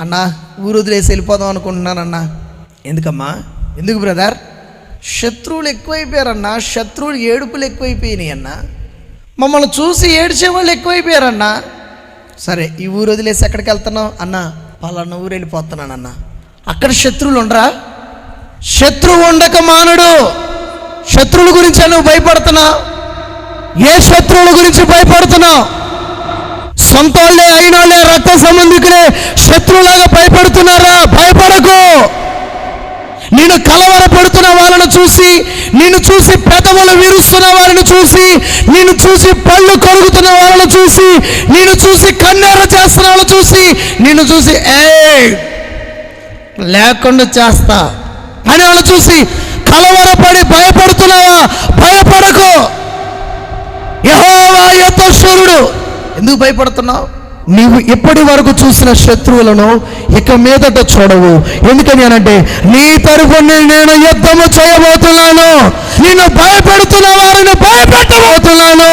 అన్నా ఊరు వదిలేసి వెళ్ళిపోదాం అనుకుంటున్నానన్నా ఎందుకమ్మా? ఎందుకు బ్రదర్? శత్రువులు ఎక్కువైపోయారన్నా శత్రువులు ఏడుపులు ఎక్కువైపోయినాయి అన్నా. మమ్మల్ని చూసి ఏడ్చే వాళ్ళు ఎక్కువైపోయారన్నా. సరే ఈ ఊరు వదిలేసి ఎక్కడికి వెళ్తున్నావు? అన్నా పలానా ఊరు వెళ్ళిపోతున్నానన్నా అక్కడ శత్రువులు ఉండరా? శత్రువు ఉండక మానడు. శత్రువుల గురించి నువ్వు భయపడుతున్నావు? ఏ శత్రువుల గురించి భయపడుతున్నావు? సొంత వాళ్ళే అయినా రక్త సంబంధికులే శత్రువులాగా భయపడుతున్నారా? భయపడకు! నేను కలవరపడుతున్న వాళ్ళను చూసి నిన్ను చూసి పెదవులు విరుస్తున్న వారిని చూసి నిన్ను చూసి పళ్ళు కరుగుతున్న వాళ్ళను చూసి నిన్ను చూసి కన్నెర చేస్తున్న వాళ్ళు చూసి నిన్ను చూసి ఏ లేకుండా చేస్తా అని వాళ్ళు చూసి కలవరపడి భయపడుతున్నావా? భయపడకు! యహోవా యథోశ్వరుడు ఎందుకు భయపడుతున్నావు? నీవు ఇప్పటి వరకు చూసిన శత్రువులను ఇక మీదట చూడవు. ఎందుకని అనంటే నీ తరఫున నేను యుద్ధము చేయబోతున్నాను. నిన్ను భయపెడుతున్న వారిని భయపెట్టబోతున్నాను.